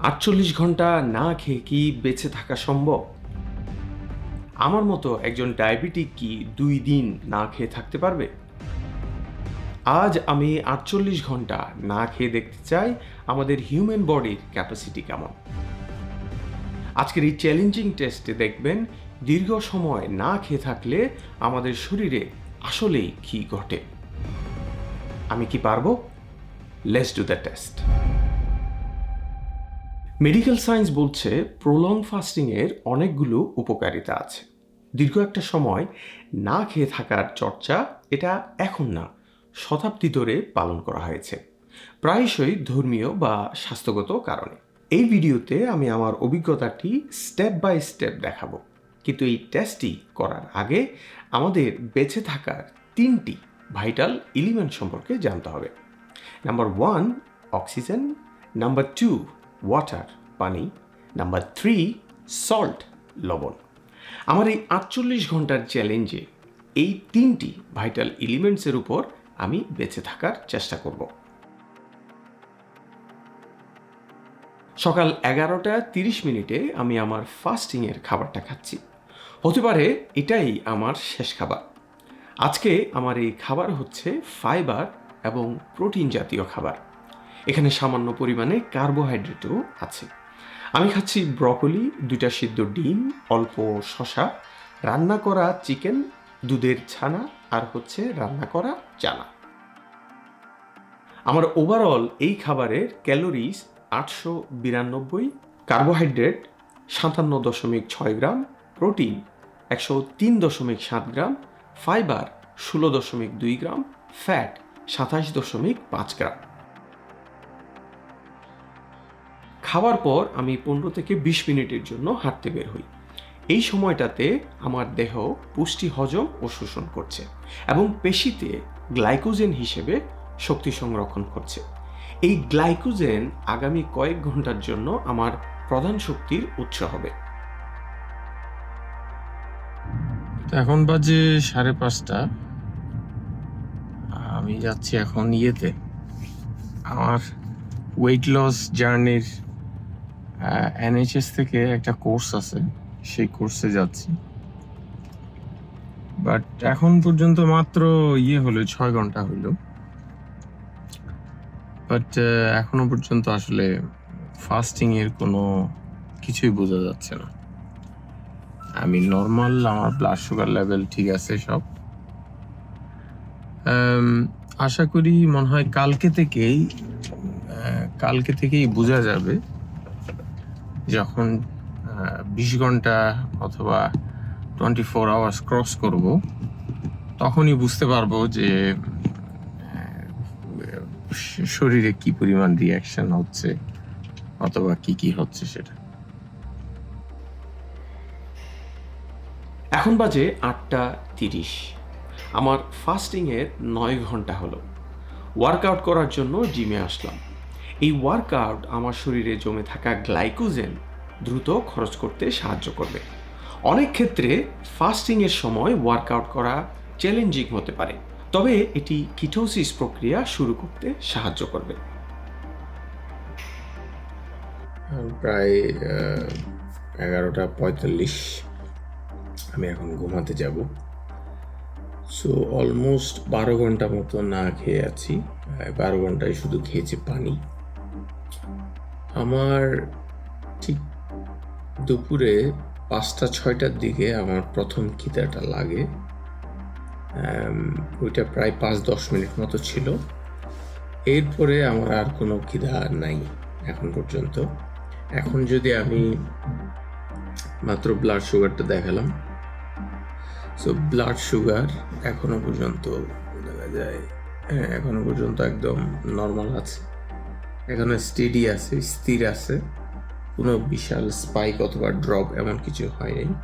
আটচল্লিশ ঘণ্টা না খেয়ে কি বেঁচে থাকা সম্ভব? আমার মতো একজন ডায়াবেটিক কি দুই দিন না খেয়ে থাকতে পারবে? আজ আমি আটচল্লিশ ঘণ্টা না খেয়ে দেখতে চাই আমাদের হিউম্যান বডির ক্যাপাসিটি কেমন? আজকের এই চ্যালেঞ্জিং টেস্টে দেখবেন দীর্ঘ সময় না খেয়ে থাকলে আমাদের শরীরে আসলেই কি ঘটে। আমি কি পারব? Let's do the test medical science বলছে প্রলং ফাস্টিংয়ের অনেকগুলো উপকারিতা আছে। দীর্ঘ একটা সময় না খেয়ে থাকার চর্চা এটা এখন না, শতাব্দী ধরে পালন করা হয়েছে, প্রায়শই ধর্মীয় বা স্বাস্থ্যগত কারণে। এই ভিডিওতে আমি আমার অভিজ্ঞতাটি স্টেপ বাই স্টেপ দেখাবো। কিন্তু এই টেস্টটি করার আগে আমাদের বেঁচে থাকার তিনটি ভাইটাল এলিমেন্ট সম্পর্কে জানতে হবে। Number one oxygen number two water পানি নাম্বার থ্রি সল্ট লবণ। আমার এই আটচল্লিশ ঘণ্টার চ্যালেঞ্জে এই তিনটি ভাইটাল এলিমেন্টসের উপর আমি বেঁচে থাকার চেষ্টা করব। সকাল এগারোটা তিরিশ মিনিটে আমি আমার ফাস্টিংয়ের খাবারটা খাচ্ছি। হতে পারে এটাই আমার শেষ খাবার। আজকে আমার এই খাবার হচ্ছে ফাইবার এবং প্রোটিন জাতীয় খাবার। এখানে সামান্য পরিমাণে কার্বোহাইড্রেটও আছে। আমি খাচ্ছি ব্রকলি, দুইটা সিদ্ধ ডিম, অল্প শশা রান্না করা চিকেন, দুধের ছানা আর হচ্ছে রান্না করা চানা। আমার ওভারঅল এই খাবারের ক্যালোরিজ আটশো বিরানব্বই কার্বোহাইড্রেট সাতান্ন দশমিক ছয় গ্রাম প্রোটিন একশো তিন দশমিক সাত গ্রাম ফাইবার ষোলো দশমিক দুই গ্রাম ফ্যাট সাতাশ দশমিক পাঁচ গ্রাম। খাওয়ার পর আমি পনেরো থেকে বিশ মিনিটের জন্য হাঁটতে বের হই। এই সময়টাতে আমার দেহ পুষ্টি হজম ও শোষণ করছে এবং পেশিতে গ্লাইকোজেন হিসেবে শক্তি সংরক্ষণ করছে। এই গ্লাইকোজেন আগামী কয়েক ঘণ্টার জন্য আমার প্রধান শক্তির উৎস হবে। এখন বাজে সাড়ে পাঁচটা। আমি যাচ্ছি এখন ইয়েতে। আমার ওয়েট লস জার্নির এনএইচএস থেকে একটা কোর্স আছে, সেই কোর্সে যাচ্ছি। বাট এখন পর্যন্ত মাত্র ইয়ে হলো, ছয় ঘণ্টা হইল বাট এখনও পর্যন্ত আসলে ফাস্টিং এর কোনো কিছুই বোঝা যাচ্ছে না। আমি নর্মাল আমার ব্লাড সুগার লেভেল ঠিক আছে সব। আশা করি মনে হয় কালকে থেকেই কালকে থেকেই বোঝা যাবে। যখন বিশ ঘণ্টা অথবা টোয়েন্টি ফোর আওয়ার্স ক্রস করব, তখনই বুঝতে পারব যে শরীরে কি পরিমাণ রিয়াকশন হচ্ছে অথবা কি কি হচ্ছে সেটা। এখন বাজে আটটা তিরিশ। আমার ফাস্টিংয়ের নয় ঘণ্টা হলো। ওয়ার্কআউট করার জন্য জিমে আসলাম। এই ওয়ার্কআউট আমার শরীরে জমে থাকা গ্লাইকোজেন দ্রুত খরচ করতে সাহায্য করবে। অনেক ক্ষেত্রে ফাস্টিংয়ের সময় ওয়ার্কআউট করা চ্যালেঞ্জিং হতে পারে, তবে এটি কিটোসিস প্রক্রিয়া শুরু করতে সাহায্য করবে। প্রায় এগারোটা পঁয়তাল্লিশ, আমি এখন ঘুমাতে যাব। সো অলমোস্ট বারো ঘণ্টা মতো না খেয়ে আছি। বারো ঘন্টায় শুধু খেয়েছি পানি। আমার ঠিক দুপুরে পাঁচটা, ছয়টার দিকে আমার প্রথম খিদাটা লাগে। ওইটা প্রায় পাঁচ, দশ মিনিট মতো ছিল। এরপরে আমার আর কোনো খিদা নাই এখন পর্যন্ত। এখন যদি আমি মাত্র ব্লাড সুগারটা দেখালাম। সো ব্লাড সুগার এখনও পর্যন্ত দেখা যায়। হ্যাঁ এখনও পর্যন্ত একদম নর্মাল আছে। এখানে স্টেডি আছে, স্থির আছে। কোনো বিশাল স্পাইক অথবা ড্রপ এমন কিছু হয়নি।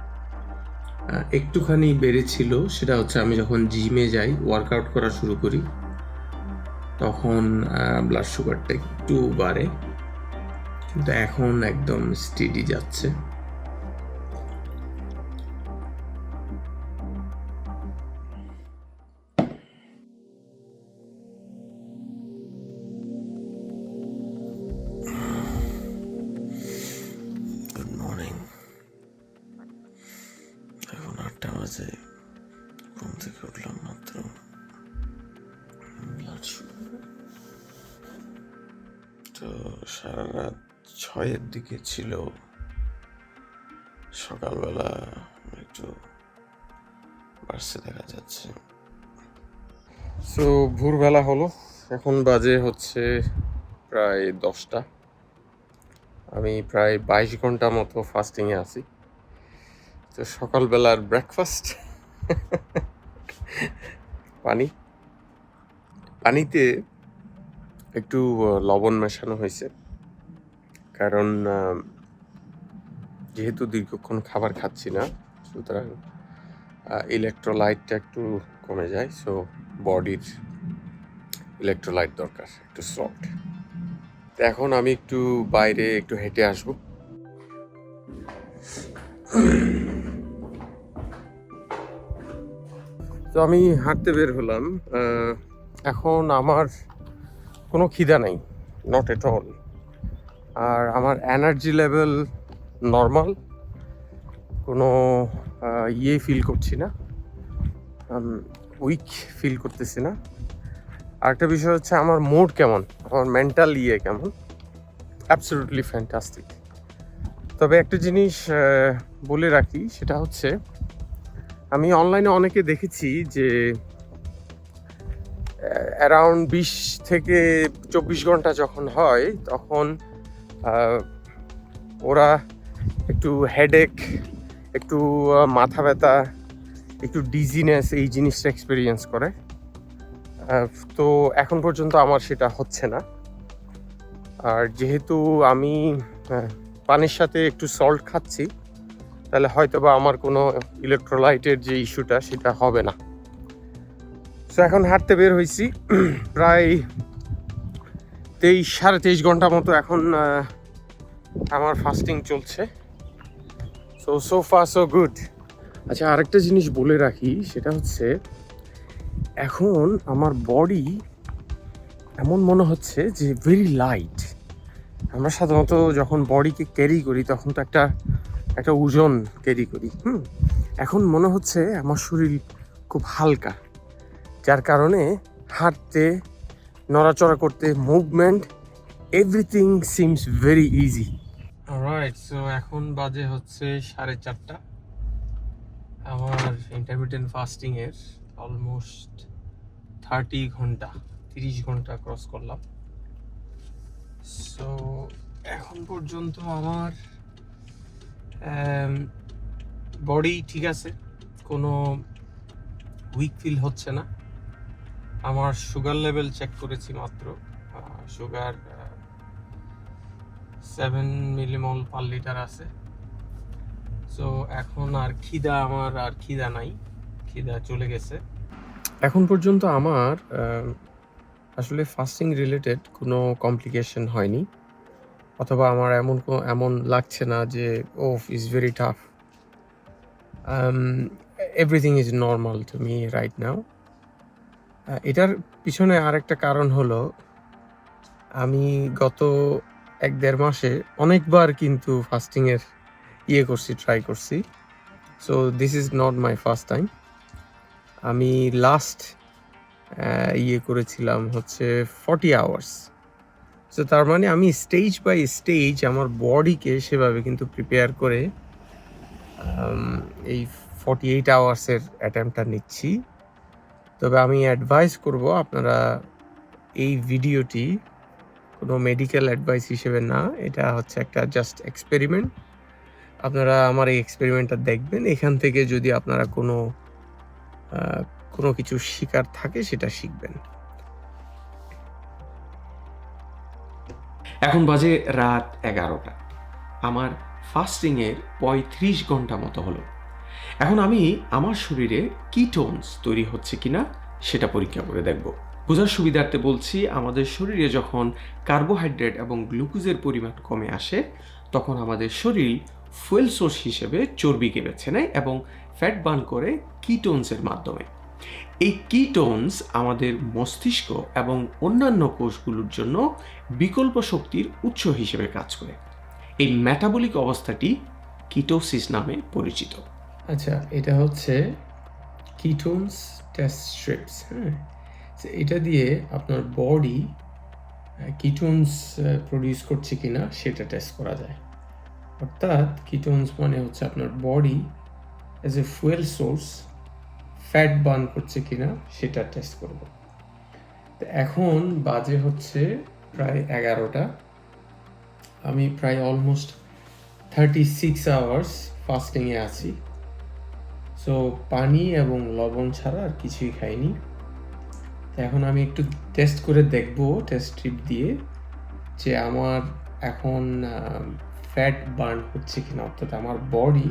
একটুখানি বেড়েছিল, সেটা হচ্ছে আমি যখন জিমে যাই ওয়ার্কআউট করা শুরু করি, তখন ব্লাড সুগারটা একটু বাড়ে, কিন্তু এখন একদম স্টেডি যাচ্ছে। দিকে ছিল সকালবেলা একটু বাড়ছে দেখা যাচ্ছে। সো ভোরবেলা হলো। এখন বাজে হচ্ছে প্রায় দশটা। আমি প্রায় বাইশ ঘণ্টা মতো ফাস্টিংয়ে আছি। তো সকালবেলার ব্রেকফাস্ট পানি। পানিতে একটু লবণ মেশানো হয়েছে। কারণ যেহেতু দীর্ঘক্ষণ খাবার খাচ্ছি না, সুতরাং ইলেকট্রোলাইটটা একটু কমে যায় সো বডির ইলেকট্রোলাইট দরকার, একটু সল্ট তো এখন আমি একটু বাইরে একটু হেঁটে আসব। তো আমি হাঁটতে বের হলাম এখন আমার কোনো খিদা নাই নট এট অল আর আমার এনার্জি লেভেল নর্মাল কোনো ইয়ে ফিল করছি না উইক ফিল করতেছি না। আরেকটা বিষয় হচ্ছে আমার মুড কেমন, আমার মেন্টাল ইয়ে কেমন? অ্যাবসলিউটলি ফ্যান্টাস্টিক তবে একটা জিনিস বলে রাখি, সেটা হচ্ছে আমি অনলাইনে অনেকে দেখেছি যে অ্যারাউন্ড বিশ থেকে চব্বিশ ঘণ্টা যখন হয়, তখন ওরা একটু হেডেক একটু মাথা ব্যথা, একটু ডিজিনেস এই জিনিসটা এক্সপিরিয়েন্স করে। তো এখন পর্যন্ত আমার সেটা হচ্ছে না। আর যেহেতু আমি পানির সাথে একটু সল্ট খাচ্ছি, তাহলে হয়তো বা আমার কোনো ইলেকট্রোলাইটের যে ইস্যুটা সেটা হবে না। তো এখন হাঁটতে বের হয়েছি। প্রায় তেইশ, সাড়ে তেইশ ঘণ্টা মতো এখন আমার ফাস্টিং চলছে। সো সো ফা সো গুড আচ্ছা আরেকটা জিনিস বলে রাখি, সেটা হচ্ছে এখন আমার বডি এমন মনে হচ্ছে যে ভেরি লাইট আমরা সাধারণত যখন বডিকে ক্যারি করি, তখন তো একটা একটা ওজন ক্যারি করি, হুম? এখন মনে হচ্ছে আমার শরীর খুব হালকা, যার কারণে হাঁটতে নড়াচড়া করতে movement everything seems very easy right so এখন বাজে হচ্ছে সাড়ে চারটা। আমার ইন্টারমিডিয়েন্ট ফাস্টিং এর অলমোস্ট থার্টি ঘণ্টা, তিরিশ ঘণ্টা ক্রস করলাম। সো এখন পর্যন্ত আমার বডি ঠিক আছে, কোনো উইক ফিল হচ্ছে না। আমার সুগার লেভেল চেক করেছি মাত্র sugar seven millimole per litre আছে। সো এখন আর খিদা আমার আর খিদা নাই, খিদা চলে গেছে। এখন পর্যন্ত আমার আসলে ফাস্টিং রিলেটেড কোনো কমপ্লিকেশন হয়নি, অথবা আমার এমন এমন লাগছে না যে ও is very tough everything is normal to me right now এটার পিছনে আরেকটা কারণ হলো, আমি গত এক দেড় মাসে অনেকবার কিন্তু ফাস্টিংয়ের ইয়ে করছি ট্রাই করছি। So this is not my first time আমি লাস্ট ইয়ে করেছিলাম হচ্ছে ফর্টি আওয়ার্স সো তার মানে আমি স্টেজ বাই স্টেজ আমার বডিকে সেভাবে কিন্তু প্রিপেয়ার করে এই ফর্টি এইট আওয়ার্সের অ্যাটেম্পটা নিচ্ছি। তবে আমি অ্যাডভাইস করব আপনারা এই ভিডিওটি কোনো মেডিকেল অ্যাডভাইস হিসেবে না, এটা হচ্ছে একটা জাস্ট এক্সপেরিমেন্ট আপনারা আমার এই এক্সপেরিমেন্টটা দেখবেন, এখান থেকে যদি আপনারা কোনো কোনো কিছু শিকার থাকে সেটা শিখবেন। এখন বাজে রাত এগারোটা। আমার ফাস্টিংয়ের পঁয়ত্রিশ ঘণ্টা মতো হলো। এখন আমি আমার শরীরে কিটোনস তৈরি হচ্ছে কিনা সেটা পরীক্ষা করে দেখব। বোঝার সুবিধার্থে বলছি, আমাদের শরীরে যখন কার্বোহাইড্রেট এবং গ্লুকোজের পরিমাণ কমে আসে, তখন আমাদের শরীর ফুয়েল সোর্স হিসেবে চর্বিকে বেছে নেয় এবং ফ্যাট বার্ন করে কিটোনসের মাধ্যমে। এই কিটোনস আমাদের মস্তিষ্ক এবং অন্যান্য কোষগুলোর জন্য বিকল্প শক্তির উৎস হিসেবে কাজ করে। এই মেটাবলিক অবস্থাটি কিটোসিস নামে পরিচিত। আচ্ছা এটা হচ্ছে কিটোনস টেস্ট স্ট্রিপস হ্যাঁ? এটা দিয়ে আপনার বডি কিটোনস প্রডিউস করছে কি না সেটা টেস্ট করা যায়। অর্থাৎ কিটোনস মানে হচ্ছে আপনার body as a fuel source fat burn করছে কিনা সেটা টেস্ট করব। তো এখন বাজে হচ্ছে প্রায় এগারোটা। আমি প্রায় অলমোস্ট থার্টি সিক্স আওয়ার্স ফাস্টিংয়ে আছি। সো পানি এবং লবণ ছাড়া আর কিছুই খাইনি। এখন আমি একটু টেস্ট করে দেখব টেস্ট স্ট্রিপ দিয়ে যে আমার এখন ফ্যাট বার্ন হচ্ছে কিনা, অর্থাৎ আমার বডি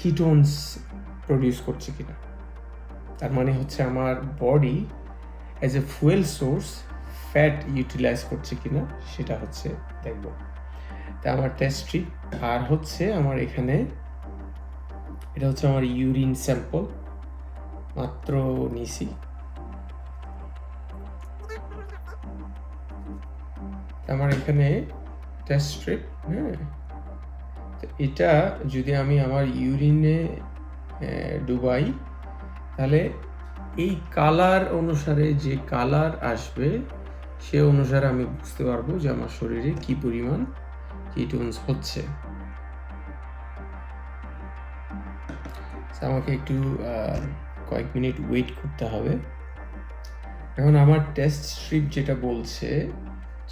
কিটোনস প্রডিউস করছে কিনা। তার মানে হচ্ছে আমার body as a fuel source fat utilise করছে কিনা, সেটা হচ্ছে দেখব। তা আমার টেস্ট স্ট্রিপ আর হচ্ছে আমার এখানে এটা হচ্ছে আমার ইউরিন স্যাম্পল মাত্র নিছি। আমার এখানে টেস্ট স্ট্রিপ হ্যাঁ? এটা যদি আমি আমার ইউরিনে ডুবাই, তাহলে এই কালার অনুসারে যে কালার আসবে, সে অনুসারে আমি বুঝতে পারব যে আমার শরীরে কি পরিমাণ কিটোনস হচ্ছে। আমাকে একটু কয়েক মিনিট ওয়েট করতে হবে। এখন আমার টেস্ট স্ট্রিপ যেটা বলছে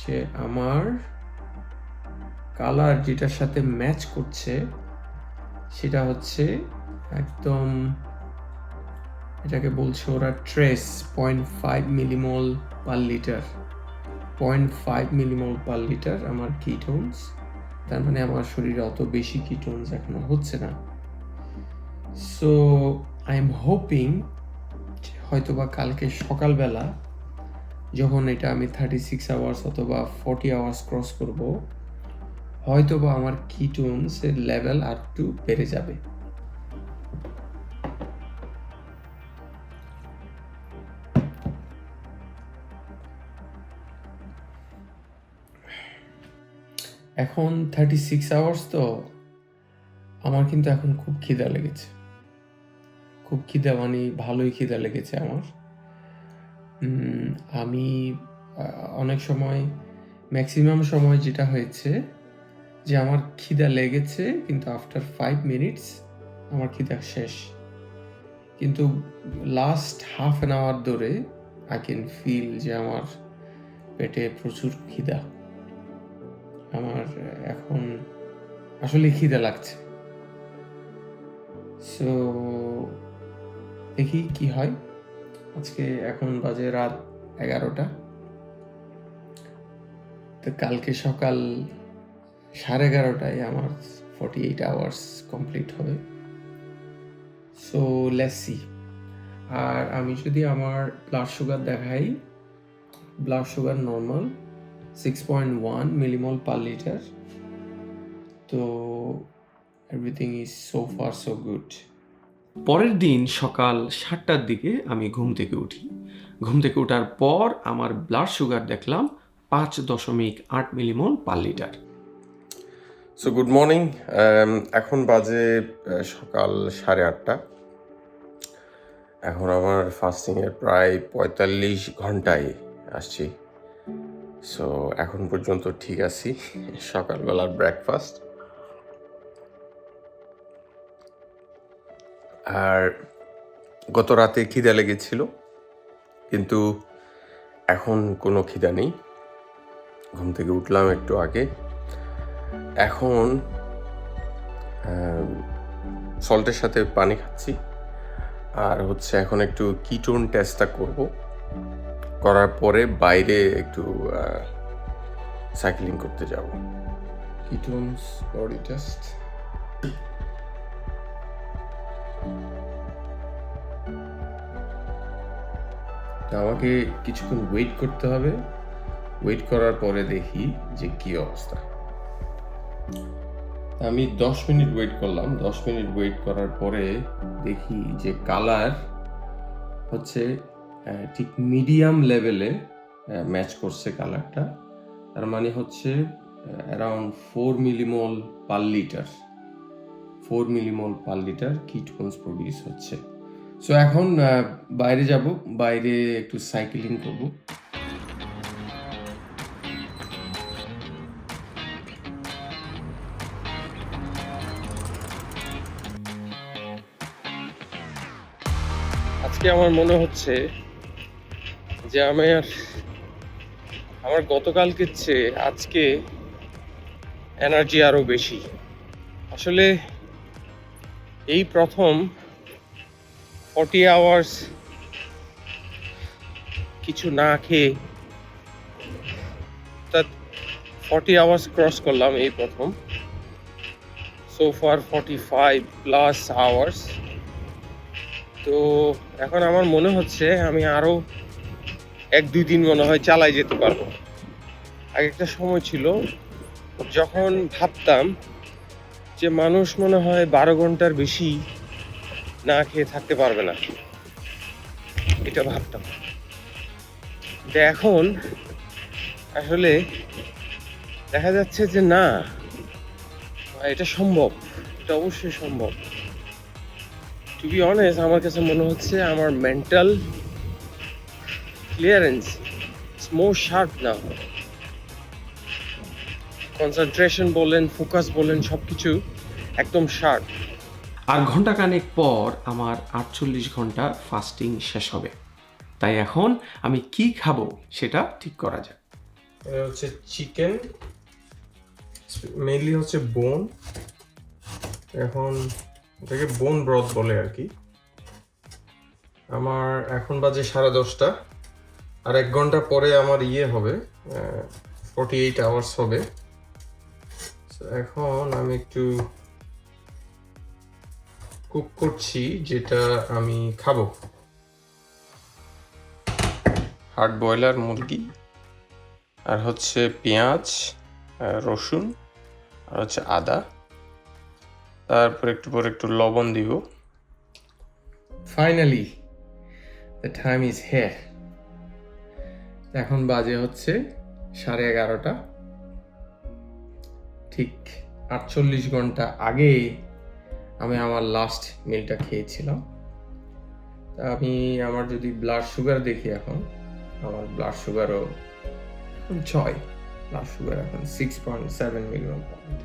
যে আমার কালার যেটার সাথে ম্যাচ করছে, সেটা হচ্ছে একদম এটাকে বলছে ওরা trace point five millimole per litre point five millimole per litre আমার কিটোনস তার মানে আমার শরীরে অত বেশি কিটোনস এখনও হচ্ছে না। সো আই এম হোপিং হয়তো বা কালকে সকালবেলা যখন এটা আমি থার্টি সিক্স আওয়ার্স অথবা ফর্টি আওয়ার্স ক্রস করব হয়তো বা আমার কিটোনসের লেভেল আর একটু বেড়ে যাবে। এখন থার্টি সিক্স আওয়ার্স তো আমার কিন্তু এখন খুব খিদা লেগেছে। খুব খিদা মানে ভালোই খিদা লেগেছে আমার। আমি অনেক সময় ম্যাক্সিমাম সময় যেটা হয়েছে যে আমার খিদা লেগেছে, কিন্তু আফটার ফাইভ মিনিটস আমার খিদা শেষ। কিন্তু লাস্ট হাফ অ্যান আওয়ার ধরে আই ক্যান ফিল যে আমার পেটে প্রচুর খিদা। আমার, এখন আসলে খিদা লাগছে। সো দেখি কি হয়। আজকে এখন বাজে রাত এগারোটা। তো কালকে সকাল সাড়ে এগারোটায় আমার ফর্টি এইট আওয়ার্স কমপ্লিট হবে সো লেসি আর আমি যদি আমার ব্লাড সুগার দেখাই blood sugar normal six point one millimole per litre তো everything is so far so good পরের দিন সকাল সাতটার দিকে আমি ঘুম থেকে উঠি। ঘুম থেকে ওঠার পর আমার ব্লাড সুগার দেখলাম পাঁচ দশমিক আট millimole per litre so good morning এখন বাজে সকাল সাড়ে আটটা। এখন আমার ফাস্টিংয়ের প্রায় পঁয়তাল্লিশ ঘন্টায় আসছি। সো এখন পর্যন্ত ঠিক আছি, সকালবেলার ব্রেকফাস্ট আর গত রাতে খিদা লেগেছিল, কিন্তু এখন কোনো খিদা নেই। ঘুম থেকে উঠলাম একটু আগে। এখন সল্টের সাথে পানি খাচ্ছি। আর হচ্ছে এখন একটু কিটোন টেস্টটা করব। করার পরে বাইরে একটু সাইক্লিং করতে যাব। কিটোনস বডি টেস্ট আমাকে কিছুক্ষণ ওয়েট করতে হবে। ওয়েট করার পরে দেখি যে কি অবস্থা। আমি দশ মিনিট ওয়েট করলাম। দশ মিনিট ওয়েট করার পরে দেখি যে কালার হচ্ছে ঠিক মিডিয়াম লেভেলে ম্যাচ করছে কালারটা তার মানে হচ্ছে around four millimole per litre four millimole per litre ketones produce হচ্ছে। সো এখন বাইরে যাব, বাইরে একটু সাইকেলিং করব। আজকে আমার মনে হচ্ছে যে আমি আর আমার গতকালকে চেয়ে আজকে এনার্জি আরও বেশি। আসলে এই প্রথম ফর্টি আওয়ার্স কিছু না খেয়ে অর্থাৎ ফর্টি আওয়ার্স ক্রস করলাম এই প্রথম। So far forty five plus hours তো এখন আমার মনে হচ্ছে আমি আরও এক দুই দিন মনে হয় চালাই যেতে পারব। আগে একটা সময় ছিল, যখন ভাবতাম যে মানুষ মনে হয় বারো ঘণ্টার বেশি না খেয়ে থাকতে পারবে না। এটা ভাবতাম। এখন আসলে দেখা যাচ্ছে যে না, এটা সম্ভব, এটা অবশ্যই সম্ভব। টু বি অনেস্ট আমার কাছে মনে হচ্ছে আমার মেন্টাল ক্লিয়ারেন্স মোর শার্প না কনসেন্ট্রেশন বলেন ফোকাস বলেন সব কিছু একদম শার্প আর ঘন্টাখানেক পর আমার আটচল্লিশ ঘণ্টা ফাস্টিং শেষ হবে। তাই এখন আমি কি খাব সেটা ঠিক করা যাক। হচ্ছে চিকেন মেইনলি হচ্ছে বোন এখন এটাকে বোন ব্রথ বলে আর কি। আমার এখন বাজে সাড়ে দশটা। আর এক ঘণ্টা পরে আমার ইয়ে হবে ফর্টি এইট আওয়ার্স হবে। এখন আমি একটু কুক করছি যেটা আমি খাব। হার্ড বয়লার মুরগি আর হচ্ছে পেঁয়াজ রসুন আর হচ্ছে আদা। তারপর একটু পর একটু লবণ দিব। Finally the time is here এখন বাজে হচ্ছে সাড়ে এগারোটা। ঠিক আটচল্লিশ ঘণ্টা আগে আমি আমার লাস্ট মিলটা খেয়েছিলাম। তা আমি আমার যদি ব্লাড সুগার দেখি এখন, আমার ব্লাড সুগারও ছয়। ব্লাড সুগার এখন six point seven million point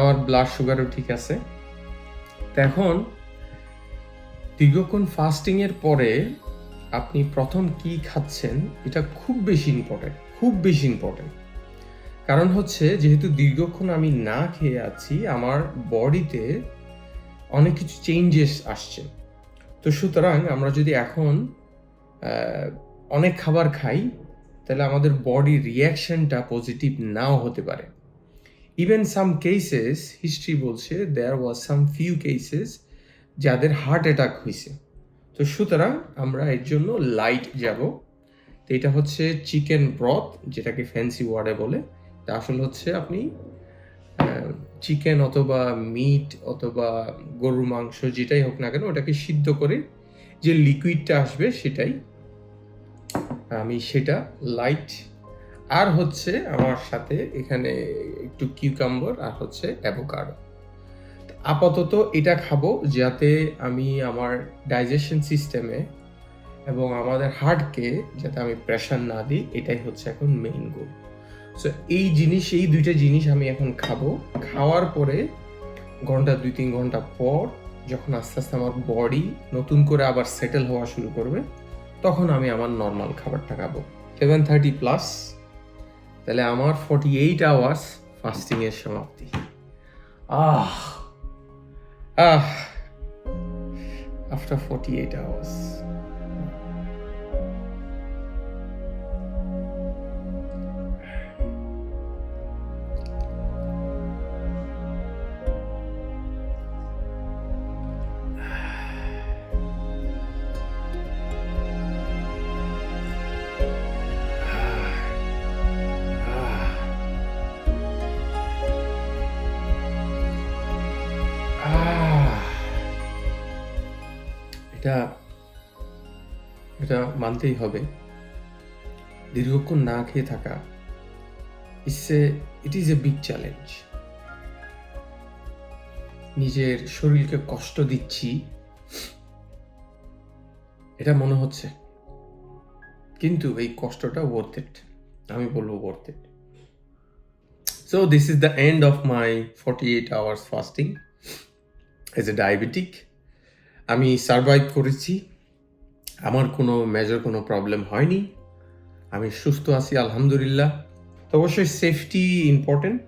আমার ব্লাড সুগারও ঠিক আছে। এখন দীর্ঘক্ষণ ফাস্টিং এর পরে আপনি প্রথম কি খাচ্ছেন, এটা খুব বেশি ইম্পর্টেন্ট খুব বেশি ইম্পর্টেন্ট কারণ হচ্ছে, যেহেতু দীর্ঘক্ষণ আমি না খেয়ে আছি, আমার বডিতে অনেক কিছু চেঞ্জেস আসছে। তো সুতরাং আমরা যদি এখন অনেক খাবার খাই, তাহলে আমাদের বডি রিয়াকশনটা পজিটিভ নাও হতে পারে। ইভেন সাম কেসেস হিস্ট্রি বলছে there was some few cases যাদের হার্ট অ্যাটাক হয়েছে তো সুতরাং আমরা এর জন্য লাইট যাব। তো এটা হচ্ছে চিকেন ব্রথ যেটাকে ফ্যান্সি ওয়ার্ডে বলে। আসলে হচ্ছে আপনি চিকেন অথবা মিট অথবা গরুর মাংস যেটাই হোক না কেন ওটাকে সিদ্ধ করে যে লিকুইডটা আসবে সেটাই আমি সেটা লাইট আর হচ্ছে আমার সাথে এখানে একটু কিউকাম্বর আর হচ্ছে অ্যাভোকাডো আপাতত এটা খাব যাতে আমি আমার ডাইজেশন সিস্টেমে এবং আমাদের হার্টকে যাতে আমি প্রেশার না দিই, এটাই হচ্ছে এখন মেইন গোল সো এই জিনিস, এই দুইটা জিনিস আমি এখন খাব। খাওয়ার পরে ঘণ্টা দুই, তিন ঘণ্টা পর যখন আস্তে আস্তে আমার বডি নতুন করে আবার সেটেল হওয়া শুরু করবে, তখন আমি আমার নর্মাল খাবারটা খাব। সেভেন থার্টি প্লাস তাহলে আমার ফর্টি এইট আওয়ার্স ফাস্টিং এর সমাপ্তি। Ah! Ah! After forty eight hours এটা এটা মানতেই হবে। দীর্ঘক্ষণ না খেয়ে থাকা it's a it is a big challenge নিজের শরীরকে কষ্ট দিচ্ছি, এটা মনে হচ্ছে। কিন্তু এই কষ্টটা ওয়ার্থ ইট আমি বলব worth it so this is the end of my forty eight hours fasting as a diabetic. আমি সারভাইভ করেছি। আমার কোনো মেজর কোনো প্রবলেম হয়নি। আমি সুস্থ আছি, আলহামদুলিল্লাহ। তো অবশ্যই সেফটি ইম্পর্টেন্ট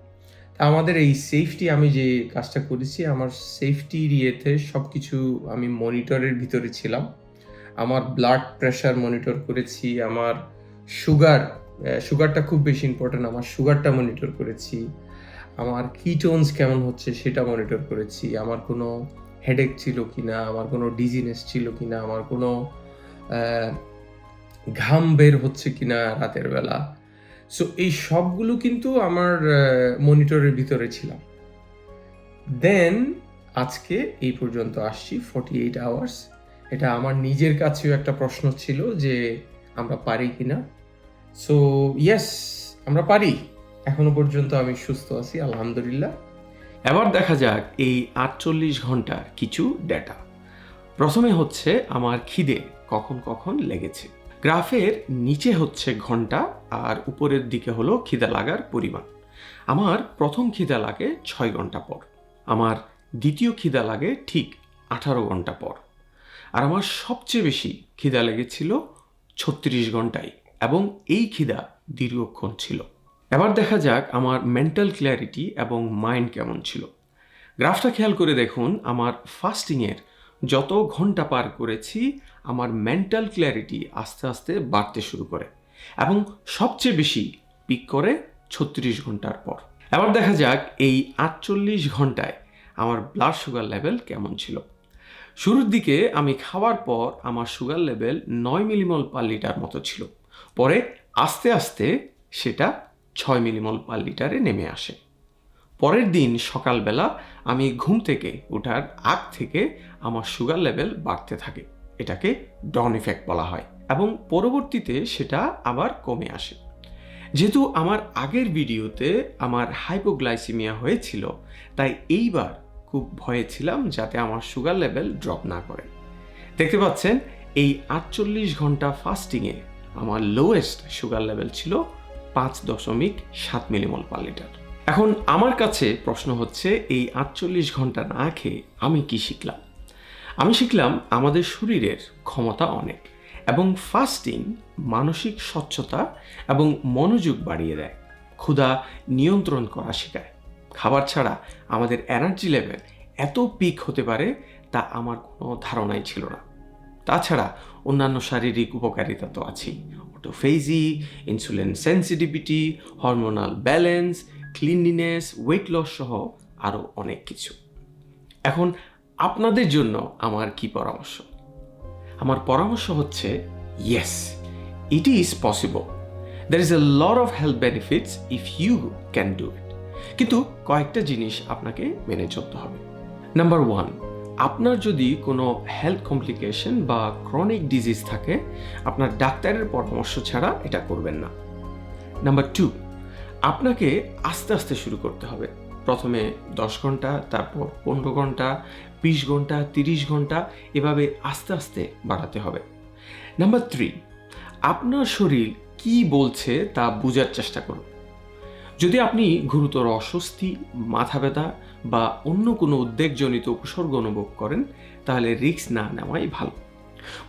তা আমাদের এই সেফটি আমি যে কাজটা করেছি, আমার সেফটির ইয়েতে সব কিছু আমি মনিটরের ভিতরে ছিলাম। আমার ব্লাড প্রেশার মনিটর করেছি, আমার সুগার সুগারটা খুব বেশি ইম্পর্টেন্ট আমার সুগারটা মনিটর করেছি। আমার কিটোনস কেমন হচ্ছে সেটা মনিটর করেছি। আমার কোনো হেডেক ছিল কিনা, আমার কোনো ডিজিনেস ছিল কিনা, আমার কোনো ঘাম বের হচ্ছে কিনা রাতের বেলা। সো এই সবগুলো কিন্তু আমার মনিটরের ভিতরে ছিলাম দেন আজকে এই পর্যন্ত আসছি ফর্টি এইট আওয়ার্স এটা আমার নিজের কাছেও একটা প্রশ্ন ছিল যে, আমরা পারি কিনা? সো ইয়েস আমরা পারি। এখনও পর্যন্ত আমি সুস্থ আছি, আলহামদুলিল্লাহ। এবার দেখা যাক এই আটচল্লিশ ঘণ্টার কিছু ডেটা প্রথমে হচ্ছে আমার খিদে কখন কখন লেগেছে। গ্রাফের নিচে হচ্ছে ঘণ্টা আর উপরের দিকে হলো খিদা লাগার পরিমাণ। আমার প্রথম খিদা লাগে ছয় ঘণ্টা পর। আমার দ্বিতীয় খিদা লাগে ঠিক আঠারো ঘণ্টা পর। আর আমার সবচেয়ে বেশি খিদা লেগেছিল ছত্রিশ ঘন্টায় এবং এই খিদা দীর্ঘক্ষণ ছিল। এবার দেখা যাক আমার মেন্টাল ক্ল্যারিটি এবং মাইন্ড কেমন ছিল। গ্রাফটা খেয়াল করে দেখুন, আমার ফাস্টিংয়ের যত ঘণ্টা পার করেছি, আমার মেন্টাল ক্ল্যারিটি আস্তে আস্তে বাড়তে শুরু করে এবং সবচেয়ে বেশি পিক করে ছত্রিশ ঘণ্টার পর। এবার দেখা যাক এই আটচল্লিশ ঘন্টায় আমার ব্লাড সুগার লেভেল কেমন ছিল। শুরুর দিকে আমি খাওয়ার পর আমার সুগার লেভেল নয় মিলিমল পার লিটার মতো ছিল। পরে আস্তে আস্তে সেটা ছয় মিলিমল পার লিটারে নেমে আসে। পরের দিন সকালবেলা আমি ঘুম থেকে ওঠার আগ থেকে আমার সুগার লেভেল বাড়তে থাকে। এটাকে ডন ইফেক্ট বলা হয় এবং পরবর্তীতে সেটা আবার কমে আসে। যেহেতু আমার আগের ভিডিওতে আমার হাইপোগ্লাইসিমিয়া হয়েছিল, তাই এইবার খুব ভয়ে ছিলাম যাতে আমার সুগার লেভেল ড্রপ না করে। দেখতে পাচ্ছেন, এই আটচল্লিশ ঘণ্টা ফাস্টিংয়ে আমার লোয়েস্ট সুগার লেভেল ছিল পাঁচ দশমিক সাত মিলিমল পার লিটার। এখন আমার কাছে প্রশ্ন হচ্ছে, এই আটচল্লিশ ঘণ্টা না খেয়ে আমি কি শিখলাম? আমি শিখলাম আমাদের শরীরের ক্ষমতা অনেক এবং ফাস্টিং মানসিক স্বচ্ছতা এবং মনোযোগ বাড়িয়ে দেয়, ক্ষুধা নিয়ন্ত্রণ করা শেখায়। খাবার ছাড়া আমাদের এনার্জি লেভেল এত পিক হতে পারে তা আমার কোনো ধারণাই ছিল না। তাছাড়া অন্যান্য শারীরিক উপকারিতা তো আছেই autophagy insulin sensitivity hormonal balance cleanliness weight loss সহ আরও অনেক কিছু। এখন আপনাদের জন্য আমার কি পরামর্শ? আমার পরামর্শ হচ্ছে yes it is possible there is a lot of health benefits if you can do it কিন্তু কয়েকটা জিনিস আপনাকে মেনে চলতে হবে। নাম্বার ওয়ান আপনার যদি কোনো হেলথ কমপ্লিকেশন বা ক্রনিক ডিজিজ থাকে, আপনার ডাক্তারের পরামর্শ ছাড়া এটা করবেন না। নাম্বার টু আপনাকে আস্তে আস্তে শুরু করতে হবে। প্রথমে দশ ঘণ্টা, তারপর পনেরো ঘণ্টা, বিশ ঘণ্টা, তিরিশ ঘণ্টা, এভাবে আস্তে আস্তে বাড়াতে হবে। নাম্বার থ্রি আপনার শরীর কি বলছে তা বোঝার চেষ্টা করুন। যদি আপনি গুরুতর অস্বস্তি, মাথা ব্যথা বা অন্য কোনো উদ্বেগজনিত উপসর্গ অনুভব করেন, তাহলে রিস্ক না নেওয়াই ভালো।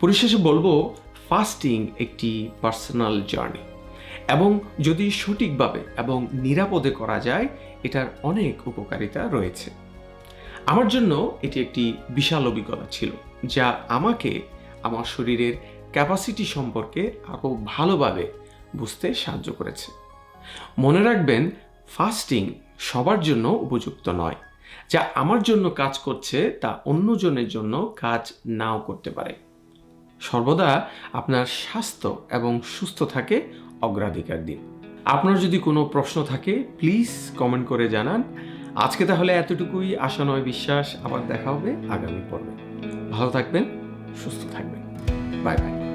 পরিশেষে বলব, ফাস্টিং একটি পার্সোনাল জার্নি। এবং যদি সঠিকভাবে এবং নিরাপদে করা যায়, এটার অনেক উপকারিতা রয়েছে। আমার জন্য এটি একটি বিশাল অভিজ্ঞতা ছিল, যা আমাকে আমার শরীরের ক্যাপাসিটি সম্পর্কে আরও ভালোভাবে বুঝতে সাহায্য করেছে। মনে রাখবেন, ফাস্টিং সবার জন্য উপযুক্ত নয়। যা আমার জন্য কাজ করছে, তা অন্যজনের জন্য কাজ নাও করতে পারে। সর্বদা আপনার স্বাস্থ্য এবং সুস্থ থাকে অগ্রাধিকার দিন। আপনার যদি কোনো প্রশ্ন থাকে প্লিজ কমেন্ট করে জানান। আজকে তাহলে এতটুকুই। আশা নয়, বিশ্বাস। আবার দেখা হবে আগামী পর্বে। ভালো থাকবেন, সুস্থ থাকবেন। Bye bye